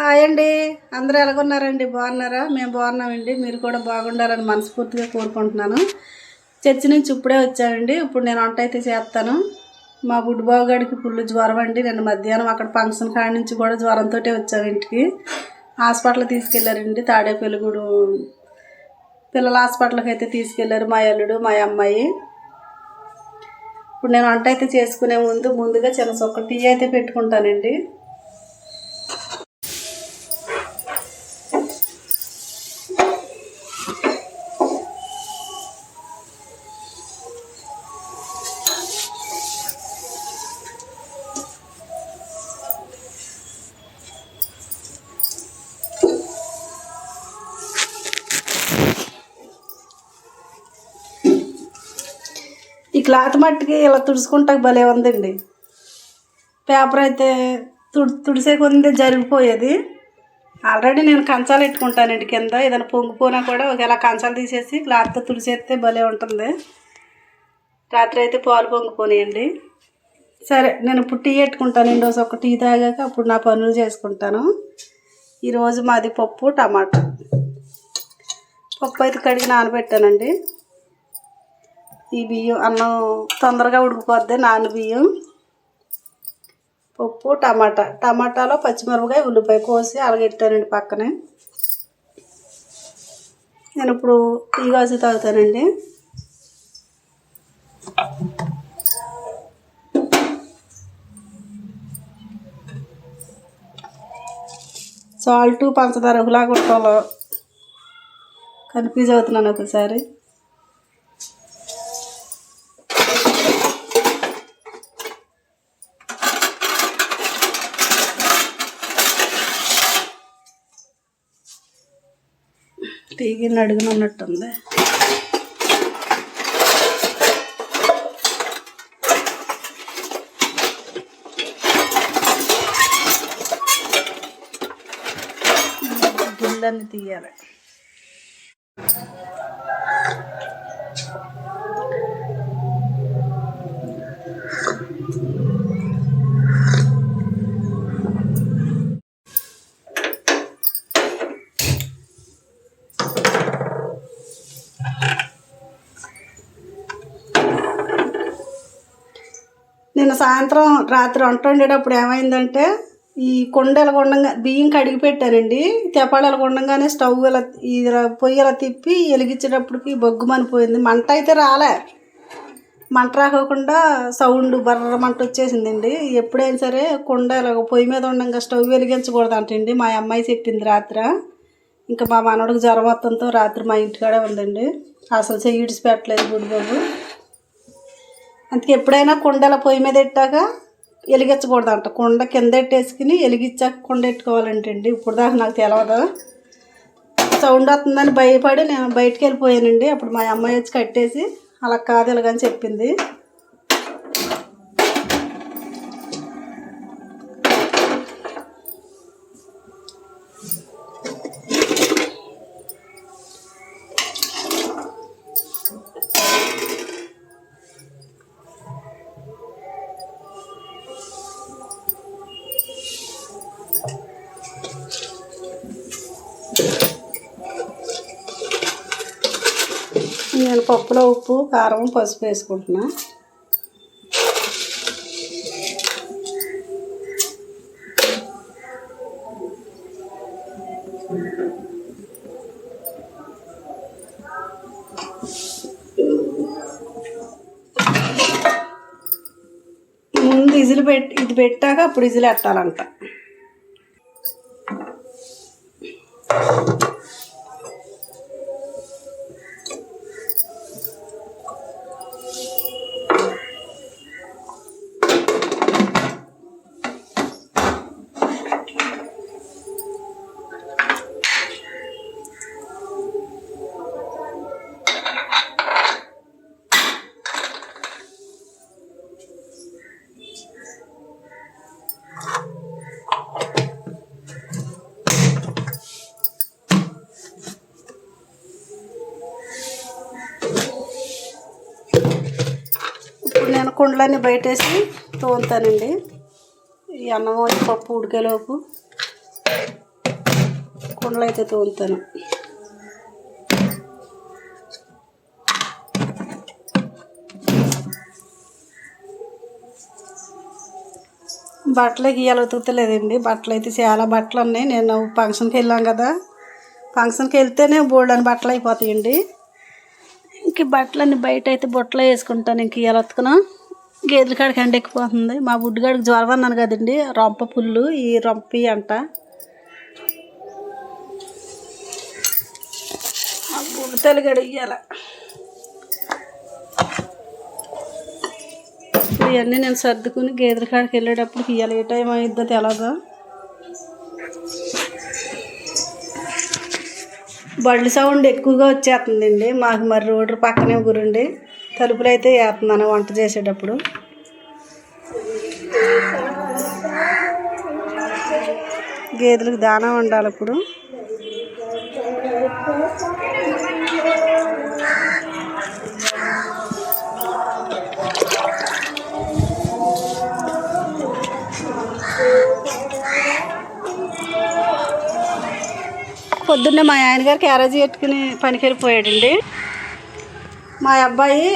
Hi అండి. అందరూ ఎలాగున్నారండి? బాగున్నారా? మేము బాగున్నామండి. మీరు కూడా బాగుండాలని మనస్ఫూర్తిగా కోరుకుంటున్నాను. చర్చి నుంచి ఇప్పుడే వచ్చానండి. ఇప్పుడు నేను వంట అయితే చేస్తాను. మా బుడ్డిబాబు పుల్లు ఫుల్ జ్వరం అండి. నిన్న మధ్యాహ్నం అక్కడ ఫంక్షన్ కాడి నుంచి కూడా జ్వరంతో వచ్చాము ఇంటికి. హాస్పిటల్ తీసుకెళ్ళారండి తాడేపల్లిగూడు పిల్లల హాస్పిటల్కి అయితే తీసుకెళ్ళారు మా అల్లుడు మా అమ్మాయి. ఇప్పుడు నేను వంట అయితే చేసుకునే ముందు ముందుగా చిన్న సొక్క టీ అయితే పెట్టుకుంటానండి. క్లాత్ మట్టికి ఇలా తుడుచుకుంటాక భలే ఉందండి. పేపర్ అయితే తుడి తుడిసే కొందే జరిగిపోయేది. ఆల్రెడీ నేను కంచాలు పెట్టుకుంటానండి కింద. ఏదైనా పొంగిపోయినా కూడా ఒకవేళ కంచాలు తీసేసి క్లాత్తో తుడిసేస్తే భలే ఉంటుంది. రాత్రి అయితే పాలు పొంగిపోయాయండి సరే నేను ఇప్పుడు టీ పెట్టుకుంటానండి. రోజు ఒక టీ తాగాక అప్పుడు నా పనులు చేసుకుంటాను. ఈరోజు మాది పప్పు టమాటా. పప్పు అయితే కడిగి నానబెట్టానండి. ఈ బియ్యం అన్నం తొందరగా ఉడికిపోద్ది నాన్న బియ్యం. పప్పు టమాటా. టమాటాలో పచ్చిమిరపకాయ ఉల్లిపాయ కోసి అలగెట్టానండి పక్కనే. నేను ఇప్పుడు టీ కాసి తాగుతానండి. సాల్ట్ పంచదార ఒకలా కొట్టాలో కన్ఫ్యూజ్ అవుతున్నాను ఒకసారి. తీగిన గిన్నె అడుగునున్నట్టుంది తీయాలి. సాయంత్రం రాత్రి వంట వండేటప్పుడు ఏమైందంటే ఈ కొండల కొండంగా బియ్యం కడిగి పెట్టానండి తెపాళాల కొండగానే స్టవ్ ఇలా ఈ పొయ్యి ఇలా తిప్పి వెలిగించేటప్పటికి బొగ్గుమనిపోయింది మంట అయితే రాలే. మంట రాకోకుండా సౌండ్ బర్ర మంట వచ్చేసిందండి. ఎప్పుడైనా సరే కొండ ఇలా పొయ్యి మీద ఉండగా స్టవ్ వెలిగించకూడదు అంటండి మా అమ్మాయి చెప్పింది రాత్రి. ఇంకా మా మనవడికి జ్వరం వత్తంతో రాత్రి మా ఇంటికాడే ఉందండి. అసలు చెయ్యి ఇడిచిపెట్టలేదు గుడిబాబు అందుకే ఎప్పుడైనా కుండల పొయ్యి మీద పెట్టాక వెలిగించకూడదు అంట కుండ కింద పెట్టేసుకుని వెలిగించాక కుండ పెట్టుకోవాలంటండి ఇప్పుడు దాకా నాకు తెలియదు సౌండ్ వస్తుందని భయపడి నేను బయటికి వెళ్ళిపోయానండి. అప్పుడు మా అమ్మాయి వచ్చి కట్టేసి అలా కాదు ఇలాగని చెప్పింది. పప్పులో ఉప్పు కారం పసుపు వేసుకుంటున్నా. ముందు ఇజులు పెట్టి ఇది పెట్టాక అప్పుడు ఇజులు పెట్టాలంట కుండలన్నీ బయటేసి తోముతానండి. ఈ అన్నం ఈ పప్పు ఉడికేలోపు కుండలు అయితే తోముతాను. బట్టలు గీయాలి ఉతుకుతలేదండి. బట్టలు అయితే చాలా బట్టలు ఉన్నాయి. నేను ఫంక్షన్కి వెళ్ళాం కదా. ఫంక్షన్కి వెళ్తేనే బోల్డ్ అని బట్టలు అయిపోతాయండి ఇంక బట్టలన్నీ బయట అయితే బుట్టలో వేసుకుంటాను. ఇంక ఇవాళ ఉతుకున. గేదెల కాడికి ఎండ ఎక్కిపోతుంది మా బుడ్డిగాడికి జ్వరం అన్నాను కదండి. రొంప పుల్లు ఈ రొంపి అంట. బుడ్డతలు ఇయ్యాల ఇవన్నీ నేను సర్దుకుని గేదెల కాడికి వెళ్ళేటప్పుడు ఇవ్వాలి ఏ టైం అయిద్దో తెలదు బళ్ళు సౌండ్ ఎక్కువగా వచ్చేస్తుందండి. మాకు మరి రోడ్డు పక్కనే గురండి తలుపులు అయితే వేస్తున్నాను వంట చేసేటప్పుడు. గేదెలకు దానా ఉండాలి ఇప్పుడు పొద్దున్నే మా ఆయన గారు క్యారేజీ పెట్టుకుని పనికి వెళ్ళిపోయాడండి మా అబ్బాయి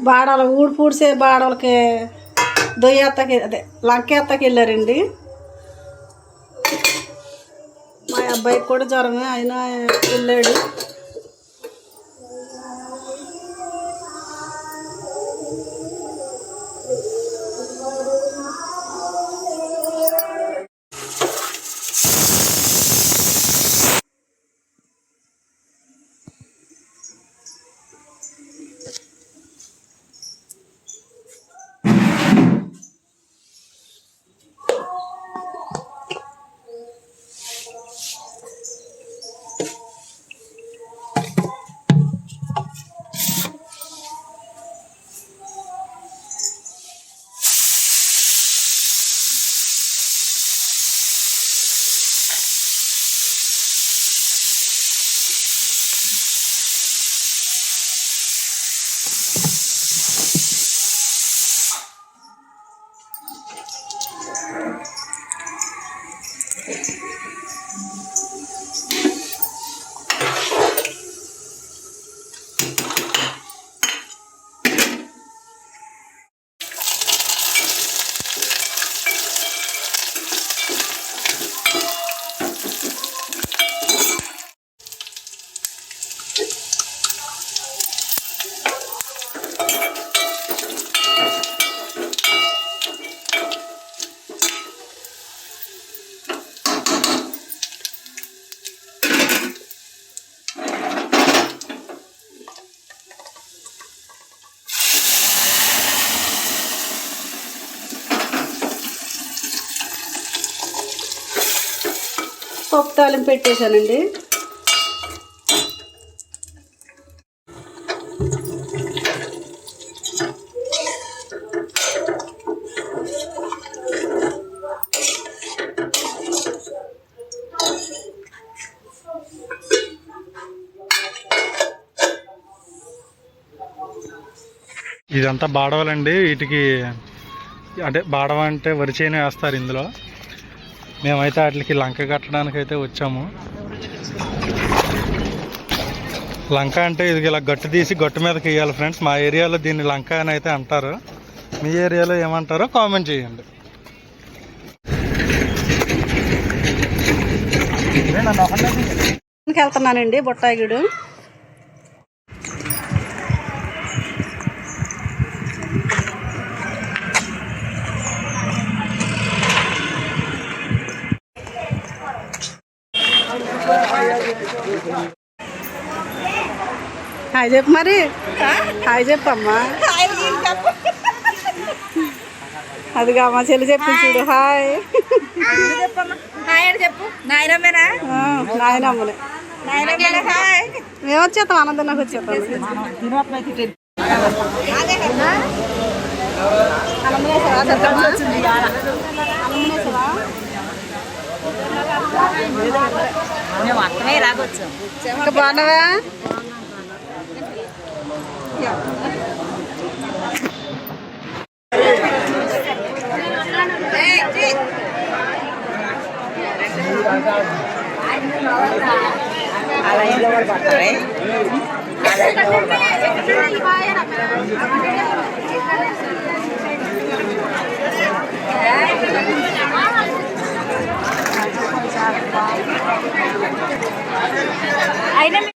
బాడలు ఊడు పూడిసే బాడలకి దొయ్యత్తకి అదే లంకేత్తకి వెళ్ళారండి. మా అబ్బాయికి కూడా జ్వరమే ఆయన వెళ్ళాడు. పప్పు తాలింపు పెట్టేశానండి. ఇదంతా బాడవలండి. వీటికి అంటే బాడవ అంటే వరి చేను వేస్తారు ఇందులో. మేమైతే వాటికి లంక కట్టడానికి అయితే వచ్చాము. లంక అంటే ఇది ఇలా గట్టు తీసి గట్టు మీదకి వేయాలి ఫ్రెండ్స్. మా ఏరియాలో దీన్ని లంక అని అయితే అంటారు. మీ ఏరియాలో ఏమంటారో కామెంట్ చేయండి. వెళ్తున్నానండి బొట్టాయిగుడు. హాయ్ చెప్పు మరి? హాయ్ చెప్పమ్మా. అదిగా మా చెల్లి చెప్పి చూడు హాయ్. చెప్పు. నాయనమ్మేనా? ఆ, నాయనమ్మని? మేము వచ్చేస్తాం ఆనందం నాకు వచ్చేస్తాం మేము Aina